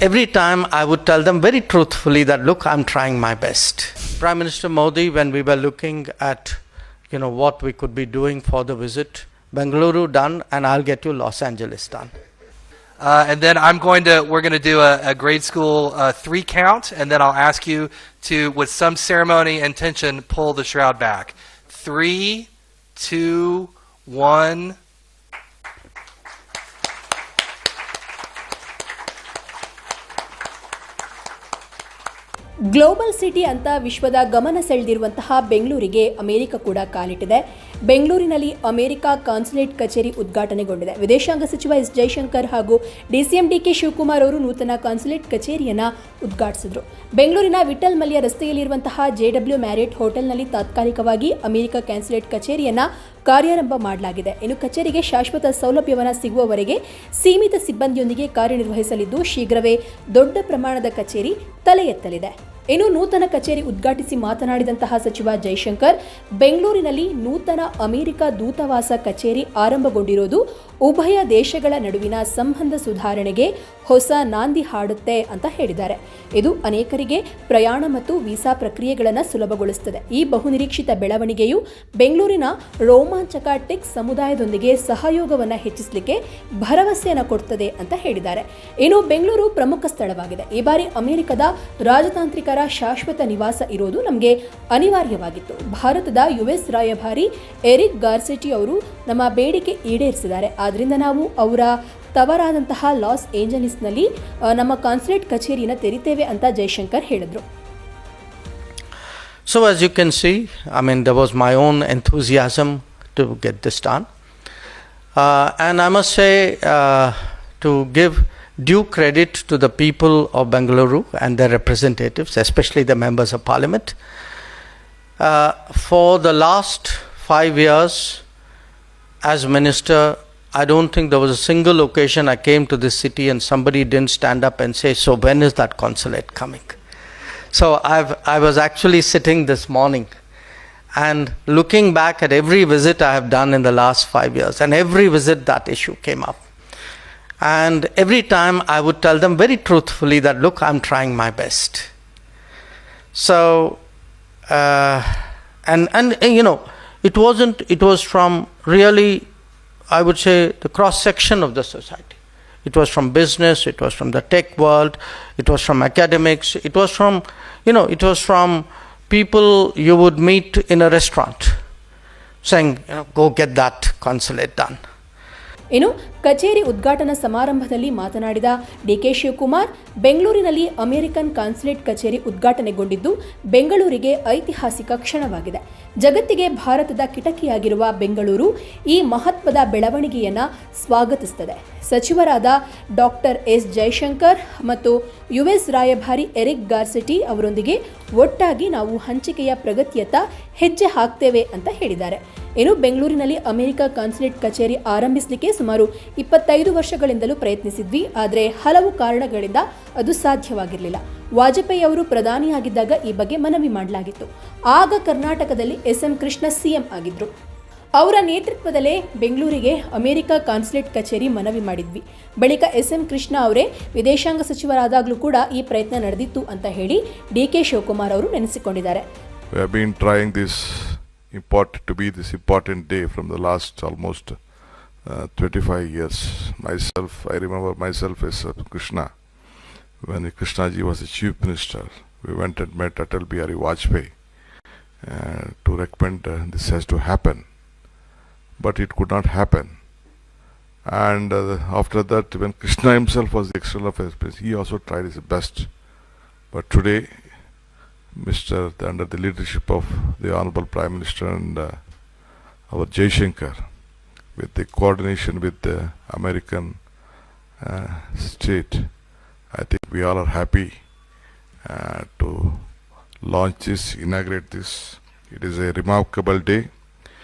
every time I would tell them very truthfully that, look, I'm trying my best. Prime Minister Modi, when we were looking at, you know, what we could be doing for the visit, Bengaluru done, and I'll get you Los Angeles done. Uh, and then I'm going to, we're going to do a, a grade school uh, three count, and then I'll ask you to, with some ceremony and tension, pull the shroud back. Three, two, one. Global city ಅಂತ ವಿಶ್ವದ ಗಮನ ಸೆಳೆದಿರುವಂತಹ ಬೆಂಗಳೂರಿಗೆ America ಕೂಡ ಕಾಲಿಟ್ಟಿದೆ. ಬೆಂಗಳೂರಿನಲ್ಲಿ America consulate ಕಚೇರಿ ಉದ್ಘಾಟನೆಗೊಂಡಿದೆ. ವಿದೇಶಾಂಗ ಸಚಿವ ಎಸ್ ಜೈಶಂಕರ್ ಹಾಗೂ ಡಿಸಿಎಂ ಡಿಕೆ ಶಿವಕುಮಾರ್ ಅವರು ನೂತನ ಕಾನ್ಸುಲೇಟ್ ಕಚೇರಿಯನ್ನು ಉದ್ಘಾಟಿಸಿದರು. ಬೆಂಗಳೂರಿನ ವಿಠಲ್ ಮಲ್ಯ ರಸ್ತೆಯಲ್ಲಿರುವಂತಹ ಜೆಡಬ್ಲ್ಯೂ ಮ್ಯಾರಿಯಟ್ ಹೋಟೆಲ್ನಲ್ಲಿ ತಾತ್ಕಾಲಿಕವಾಗಿ ಅಮೆರಿಕ ಕಾನ್ಸುಲೇಟ್ ಕಚೇರಿಯನ್ನು ಕಾರ್ಯಾರಂಭ ಮಾಡಲಾಗಿದೆ. ಇನ್ನು ಕಚೇರಿಗೆ ಶಾಶ್ವತ ಸೌಲಭ್ಯವನ್ನು ಸಿಗುವವರೆಗೆ ಸೀಮಿತ ಸಿಬ್ಬಂದಿಯೊಂದಿಗೆ ಕಾರ್ಯನಿರ್ವಹಿಸಲಿದ್ದು ಶೀಘ್ರವೇ ದೊಡ್ಡ ಪ್ರಮಾಣದ ಕಚೇರಿ ತಲೆ ಎತ್ತಲಿದೆ ಇನ್ನು ನೂತನ ಕಚೇರಿ ಉದ್ಘಾಟಿಸಿ ಮಾತನಾಡಿದಂತಹ ಸಚಿವ ಜೈಶಂಕರ್, ಬೆಂಗಳೂರಿನಲ್ಲಿ ನೂತನ ಅಮೆರಿಕ ದೂತಾವಾಸ ಕಚೇರಿ ಆರಂಭಗೊಂಡಿರೋದು ಉಭಯ ದೇಶಗಳ ನಡುವಿನ ಸಂಬಂಧ ಸುಧಾರಣೆಗೆ ಹೊಸ ನಾಂದಿ ಹಾಡುತ್ತೆ ಅಂತ ಹೇಳಿದ್ದಾರೆ. ಇದು ಅನೇಕರಿಗೆ ಪ್ರಯಾಣ ಮತ್ತು ವೀಸಾ ಪ್ರಕ್ರಿಯೆಗಳನ್ನು ಸುಲಭಗೊಳಿಸುತ್ತದೆ ಈ ಬಹುನಿರೀಕ್ಷಿತ ಬೆಳವಣಿಗೆಯು ಬೆಂಗಳೂರಿನ ರೋಮಾಂಚಕ ಟೆಕ್ ಸಮುದಾಯದೊಂದಿಗೆ ಸಹಯೋಗವನ್ನು ಹೆಚ್ಚಿಸಲಿಕ್ಕೆ ಭರವಸೆಯನ್ನು ಕೊಡ್ತದೆ ಅಂತ ಹೇಳಿದ್ದಾರೆ. ಇನ್ನು ಬೆಂಗಳೂರು ಪ್ರಮುಖ ಸ್ಥಳವಾಗಿದೆ. ಈ ಬಾರಿ ಅಮೆರಿಕದ ರಾಜತಾಂತ್ರಿಕರ ಶಾಶ್ವತ ನಿವಾಸ ಇರೋದು ನಮಗೆ ಅನಿವಾರ್ಯವಾಗಿತ್ತು. ಭಾರತದ ಯುಎಸ್ ರಾಯಭಾರಿ ಎರಿಕ್ ಗಾರ್ಸೆಟಿ ಅವರು ನಮ್ಮ ಬೇಡಿಕೆ ಈಡೇರಿಸಿದ್ದಾರೆ. ಆದ್ದರಿಂದ ನಾವು ಅವರ ತವರಾದಂತಹ ಲಾಸ್ ಏಂಜಲೀಸ್ನಲ್ಲಿ ನಮ್ಮ ಕಾನ್ಸುಲೇಟ್ ಕಚೇರಿಯನ್ನು ತೆರಿತೇವೆ ಅಂತ ಜೈಶಂಕರ್ ಹೇಳಿದರು. So, as you can see, I mean, there was my own enthusiasm to get this done. Uh, and I must say, uh, to give due credit to the people of Bengaluru and their representatives, especially the members of parliament, uh, for the last five years, as minister, I don't think there was a single occasion I came to this city and somebody didn't stand up and say, So, when is that consulate coming? So I've, I was actually sitting this morning and looking back at every visit I have done in the last five years, and every visit that issue came up. And every time I would tell them very truthfully that, look, I'm trying my best. So, uh, and, and you know, it wasn't, it was from really, I would say, the cross section of the society. It was from business, it was from the tech world, it was from academics, it was from, you know, it was from people you would meet in a restaurant saying, you know, go get that consulate done. You know, ಕಚೇರಿ ಉದ್ಘಾಟನಾ ಸಮಾರಂಭದಲ್ಲಿ ಮಾತನಾಡಿದ DK Shivakumar, ಬೆಂಗಳೂರಿನಲ್ಲಿ American consulate ಕಚೇರಿ ಉದ್ಘಾಟನೆಗೊಂಡಿದ್ದು ಬೆಂಗಳೂರಿಗೆ ಐತಿಹಾಸಿಕ ಕ್ಷಣವಾಗಿದೆ. ಜಗತ್ತಿಗೆ ಭಾರತದ ಕಿಟಕಿಯಾಗಿರುವ ಬೆಂಗಳೂರು ಈ ಮಹತ್ವದ ಬೆಳವಣಿಗೆಯನ್ನು ಸ್ವಾಗತಿಸುತ್ತದೆ. ಸಚಿವರಾದ ಡಾಕ್ಟರ್ ಎಸ್ ಜೈಶಂಕರ್ ಮತ್ತು ಯುಎಸ್ ರಾಯಭಾರಿ ಎರಿಕ್ ಗಾರ್ಸಿಟಿ ಅವರೊಂದಿಗೆ ಒಟ್ಟಾಗಿ ನಾವು ಹಂಚಿಕೆಯ ಪ್ರಗತಿಯತ್ತ ಹೆಜ್ಜೆ ಹಾಕ್ತೇವೆ ಅಂತ ಹೇಳಿದ್ದಾರೆ. ಇನ್ನು ಬೆಂಗಳೂರಿನಲ್ಲಿ ಅಮೆರಿಕ ಕಾನ್ಸುಲೇಟ್ ಕಚೇರಿ ಆರಂಭಿಸಲಿಕ್ಕೆ ಸುಮಾರು ಇಪ್ಪತ್ತೈದು ವರ್ಷಗಳಿಂದಲೂ ಪ್ರಯತ್ನಿಸಿದ್ವಿ, ಆದರೆ ಹಲವು ಕಾರಣಗಳಿಂದ ಅದು ಸಾಧ್ಯವಾಗಿರಲಿಲ್ಲ. ವಾಜಪೇಯಿ ಅವರು ಪ್ರಧಾನಿಯಾಗಿದ್ದಾಗ ಈ ಬಗ್ಗೆ ಮನವಿ ಮಾಡಲಾಗಿತ್ತು. ಆಗ ಕರ್ನಾಟಕದಲ್ಲಿ ಎಸ್ ಎಂ ಕೃಷ್ಣ ಸಿಎಂ ಆಗಿದ್ರು. ಅವರ ನೇತೃತ್ವದಲ್ಲೇ ಬೆಂಗಳೂರಿಗೆ ಅಮೆರಿಕ ಕಾನ್ಸುಲೇಟ್ ಕಚೇರಿ ಮನವಿ ಮಾಡಿದ್ವಿ. ಬಳಿಕ ಎಸ್ ಎಂ ಕೃಷ್ಣ ಅವರೇ, ವಿದೇಶಾಂಗ ಸಚಿವರಾದಾಗಲೂ ಕೂಡ ಈ ಪ್ರಯತ್ನ ನಡೆದಿತ್ತು ಅಂತ ಹೇಳಿ ಡಿ ಕೆ ಶಿವಕುಮಾರ್ ಅವರು ನೆನೆಸಿಕೊಂಡಿದ್ದಾರೆ. We have been trying this important to be this important day from the last almost uh, 25 years. Myself, I remember myself as Krishna. When Krishnaji was the chief minister, we went and met Atal Bihari Vajpayee uh, to recommend uh, this has to happen. But it could not happen. And uh, after that, when Krishna himself was the external affairs minister, he also tried his best. But today, Mr. under the leadership of the Honorable Prime Minister and uh, our Jaishankar, with the coordination with the American uh, state, I think we all are happy uh, to launch this, inaugurate this. It is a remarkable day.